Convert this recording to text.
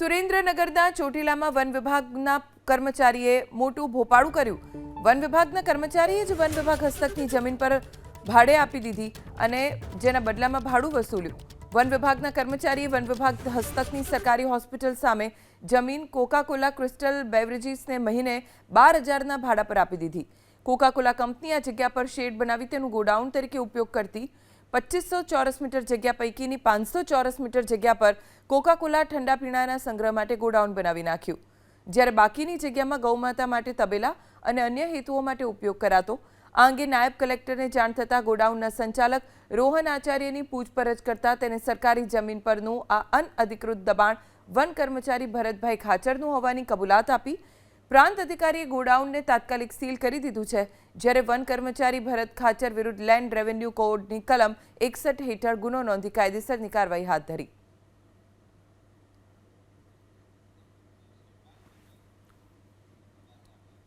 સુરેન્દ્રનગરના ચોટીલામાં વન વિભાગના કર્મચારીએ મોટું ભોપાળું કર્યું. વન વિભાગના કર્મચારીએ જ વન વિભાગ હસ્તકની જમીન પર ભાડે આપી દીધી અને જેના બદલામાં ભાડું વસૂલ્યું. વન વિભાગના કર્મચારીએ વન વિભાગ હસ્તકની સરકારી હોસ્પિટલ સામે જમીન કોકાકોલા ક્રિસ્ટલ બેવરેજીસને મહિને બાર હજારના ભાડા પર આપી દીધી. કોકાકોલા કંપની આ જગ્યા પર શેડ બનાવી તેનું ગોડાઉન તરીકે ઉપયોગ કરતી પચીસો ચોરસ મીટર જગ્યા પૈકીની પાંચસો ચોરસ મીટર જગ્યા પર કોકા કોલા ઠંડા પીણાના સંગ્રહ માટે ગોડાઉન બનાવી નાખ્યું. જ્યારે બાકીની જગ્યામાં ગૌમાતા માટે તબેલા અને અન્ય હેતુઓ માટે ઉપયોગ કરાતો, આ અંગે નાયબ કલેક્ટરને જાણ થતાં ગોડાઉનના સંચાલક રોહન આચાર્યની પૂછપરછ કરતા તેને સરકારી જમીન પરનું આ અનઅધિકૃત દબાણ વન કર્મચારી ભરતભાઈ ખાચરનું હોવાની કબૂલાત આપી પ્રાંત અધિકારીએ ગોડાઉનને તાત્કાલિક સીલ કરી દીધું છે, જ્યારે વન કર્મચારી ભરત ખાચર વિરુદ્ધ લેન્ડ રેવન્યુ કોડની કલમ એકસઠ હેઠળ ગુનો નોંધી કાયદેસરની કાર્યવાહી હાથ ધરી.